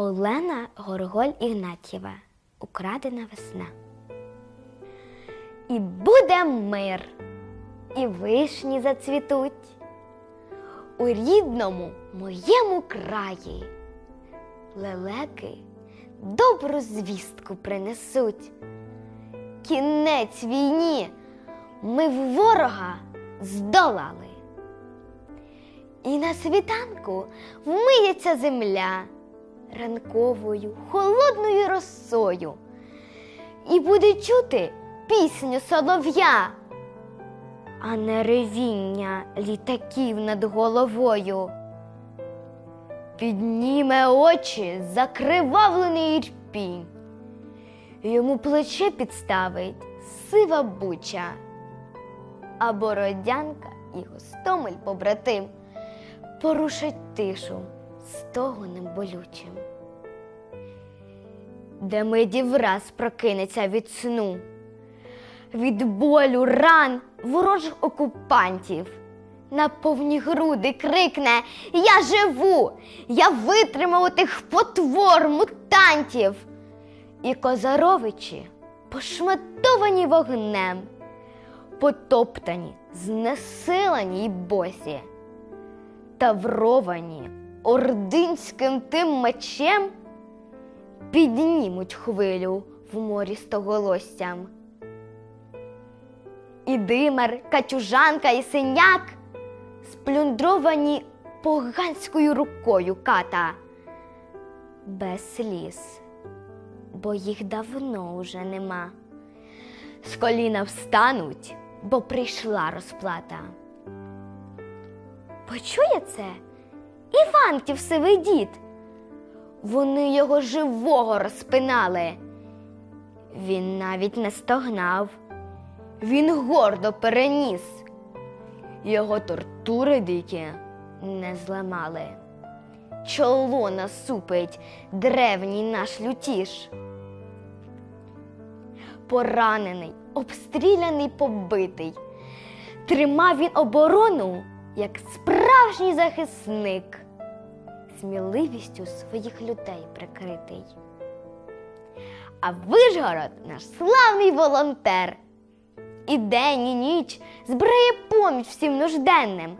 Олена Горголь Ігнатєва. Украдена весна. І буде мир, і вишні зацвітуть у рідному моєму краї. Лелеки добру звістку принесуть. Кінець війні ми в ворога здолали. І на світанку вмиється земля ранковою холодною росою, і буде чути пісню солов'я, а не ревіння літаків над головою. Підніме очі закривавлений ірпінь, йому плече підставить сива буча, а бородянка і гостомель побратим порушать тишу стогоном болючим, де миді враз прокинеться від сну, від болю ран ворожих окупантів. На повні груди крикне Я живу! Я витримав тих потвор мутантів. І козаровичі пошматовані вогнем, потоптані, знесилені й босі, тавровані ординським тим мечем, піднімуть хвилю в морі стоголоссям. І димар, катюжанка і синяк сплюндровані поганською рукою ката, без сліз, бо їх давно уже нема. З коліна встануть, бо прийшла розплата. Почує це Іванків сивий дід. Вони його живого розпинали. Він навіть не стогнав, він гордо переніс. Його тортури дикі не зламали. Чоло насупить древній наш лютіш. Поранений, обстріляний, побитий. Тримав він оборону, як справжній захисник, сміливістю своїх людей прикритий. А Вишгород наш славний волонтер. І день, і ніч збирає поміч всім нужденним.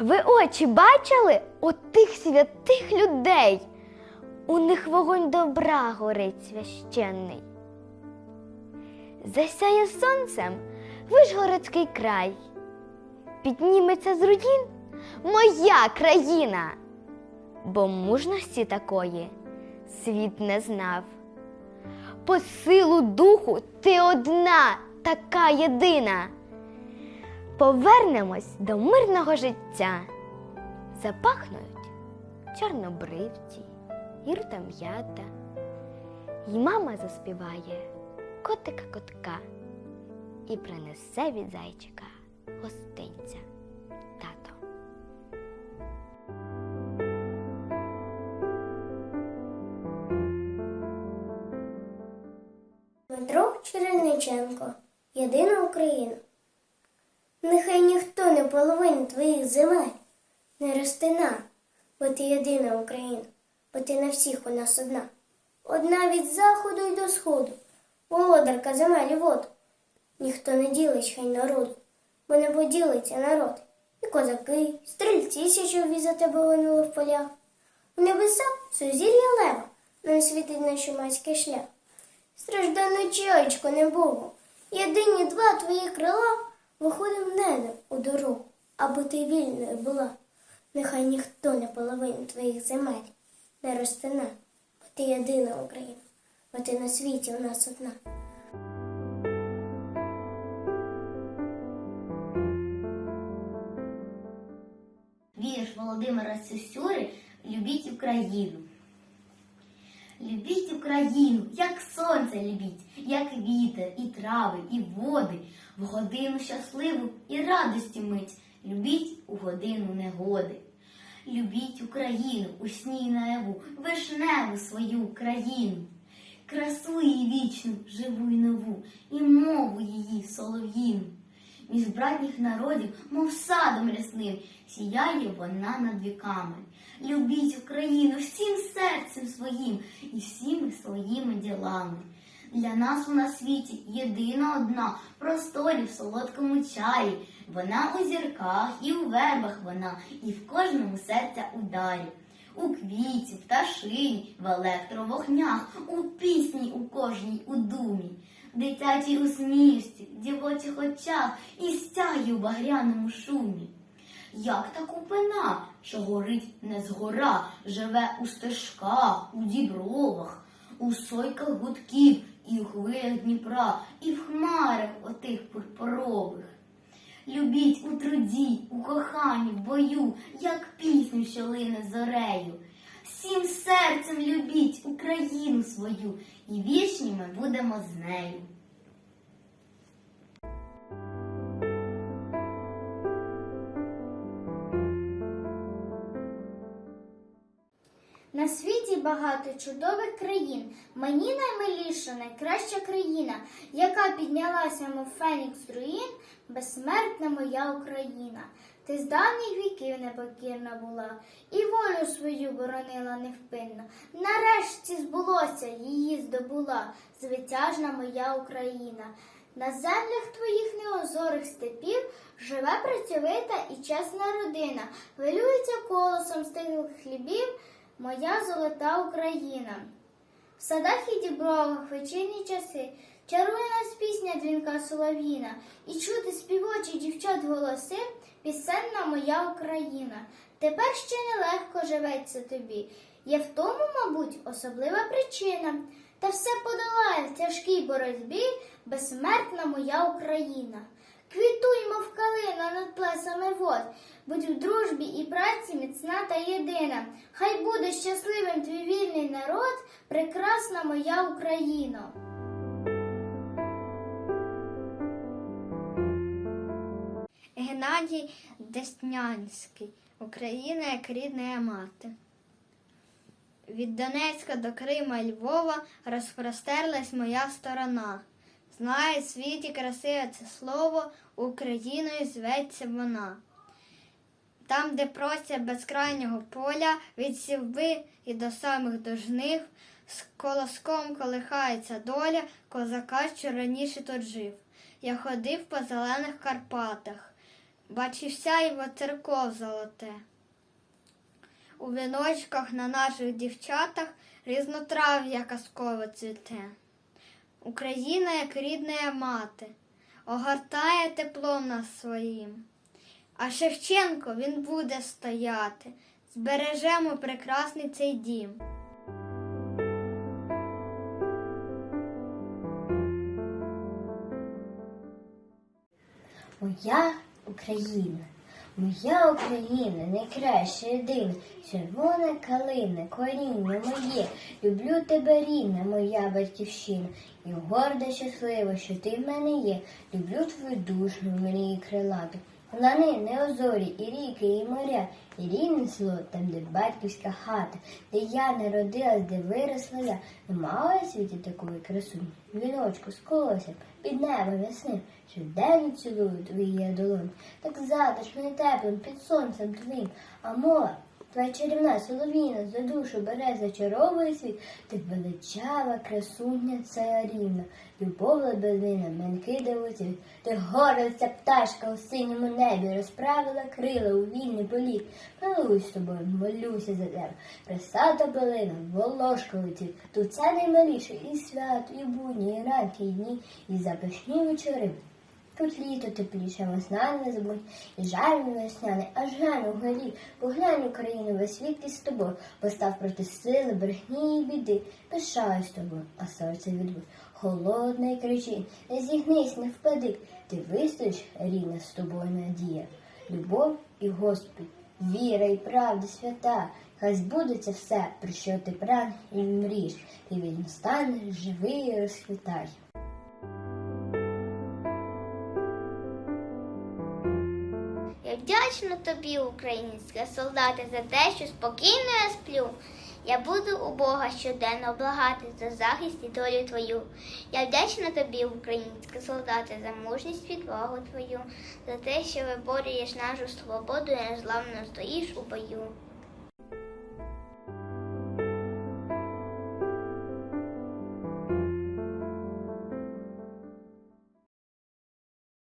Ви очі бачили отих святих людей? У них вогонь добра горить священний. Засяє сонцем Вишгородський край. Підніметься з руїн моя країна, бо мужності такої світ не знав. По силу духу ти одна така єдина. Повернемось до мирного життя. Запахнуть чорнобривці, гірта м'ята, й мама заспіває котика котка і принесе від зайчика гостинця тато. Дмитро Черениченко Єдина Україна. Нехай ніхто не половинить твоїх земель, не розтина, бо ти єдина Україна, бо ти на всіх у нас одна. Одна від заходу й до сходу, володарка земель і вод. Ніхто не ділить хай народу, бо не поділиться народ. І козаки, і стрільці січові за тебе линули в полях. У небесах сузір'я лева, нам світить наш чумацький шлях. Страждану чаєчко не було. Єдині два твої крила виходив небо у дорогу, аби ти вільною була. Нехай ніхто не половинить твоїх земель, не розтина, бо ти єдина Україна, бо ти на світі у нас одна. Володимира Сюсюри Любіть Україну. Любіть Україну, як сонце любіть, як вітер, і трави, і води, в годину щасливу і радості мить. Любіть у годину негоди. Любіть Україну у сні й наяву, вишневу свою країну, красу її вічну, живу й нову, і мову її солов'їну. Між братніх народів, мов садом рясним, сіяє вона над віками. Любіть Україну всім серцем своїм і всіми своїми ділами. Для нас вона світі єдина одна, просторі в солодкому чаї. Вона у зірках і у вербах вона, і в кожному серця ударі. У квіті, пташині, в електровогнях, у пісні у кожній у думі, дитячій усмішці, дівочих очах і стягі у багряному шумі. Як та купина, що горить не згора, живе у стежках, у дібровах, у сойках гудків і у хвилях Дніпра, і в хмарах отих пурпурових. Любіть у труді, у коханні, в бою, як пісню, що лине зорею. Всім серцем любіть Україну свою, і вічні ми будемо з нею. На світі багато чудових країн. Мені наймиліша, найкраща країна, яка піднялася, мов фенікс руїн, безсмертна моя Україна. Ти з давніх віків непокірна була, і волю свою боронила невпинно. Нарешті збулося, її здобула, звитяжна моя Україна. На землях твоїх неозорих степів живе працьовита і чесна родина, хвилюється колосом стиглих хлібів моя золота Україна. В садах і дібровах вечірні часи чарує нас пісня дзвінка солов'їна, і чути співочі дівчат голоси, пісенна моя Україна. Тепер ще нелегко живеться тобі. Є в тому, мабуть, особлива причина. Та все подолає в тяжкій боротьбі безсмертна моя Україна. Квітуй, мов калина над плесами вод, будь в дружбі і праці міцна та єдина. Хай буде щасливим твій вільний народ, прекрасна моя Україна. Геннадій Деснянський. Україна як рідна мати. Від Донецька до Крима і Львова розпростерлась моя сторона. Знає світі красиве це слово, Україною зветься вона. Там, де простя безкрайнього поля, від сівби і до самих дожнив, з колоском колихається доля козака, що раніше тут жив. Я ходив по зелених Карпатах, бачився його церков золоте. У віночках на наших дівчатах різнотрав'я казково цвіте. Україна, як рідна мати, огортає теплом нас своїм. А Шевченко він буде стояти, збережемо прекрасний цей дім. Моя Україна, моя Україна, найкраща єдина, червона калина, коріння моє, люблю тебе рідна, моя батьківщина, і горда щаслива, що ти в мене є. Люблю твою душу, мрії крилату. Лани, неозорі, і ріки, і моря, і рідне село, там, де батьківська хата, де я народилась, де виросла я. мала я світі такої красуні, віночку з колоссям, під небом ясним, що день цілую твої я долоні, так затишно і теплим під сонцем твоїм, а мова, твоя чарівна соловіна за душу бере, зачаровує світ, ти величава, красуня царівна, любов лебедина, менки дивоцвіт, ти горлиця пташка у синьому небі, розправила крила у вільний політ. Милуюсь тобою, молюся за тебе. Красата билина, волошка летить. Тут це наймаліше і свято, і будні, і ранки, і дні, і запашні вечори. Тут літо тепліше, весна не забудь, і жаль весняний, аж глянь у горі, поглянь Україну весь світ із тобою, постав проти сили, брехні і біди, пишаюсь тобою, а серце відбудь. Холодне кричить, не зігнись, не впади, ти вистоїш, рідна з тобою надія. Любов і Господь, віра і правда свята, хай збудеться все, про що ти прагнеш і мрієш, ти він станеш живий і розквітай. Вдячна тобі, українське солдати, за те, що спокійно я сплю. Я буду у Бога щоденно благати за захист і долю твою. Я вдячна тобі, українська солдати, за мужність відвагу твою, за те, що виборюєш нашу свободу і незламно стоїш у бою.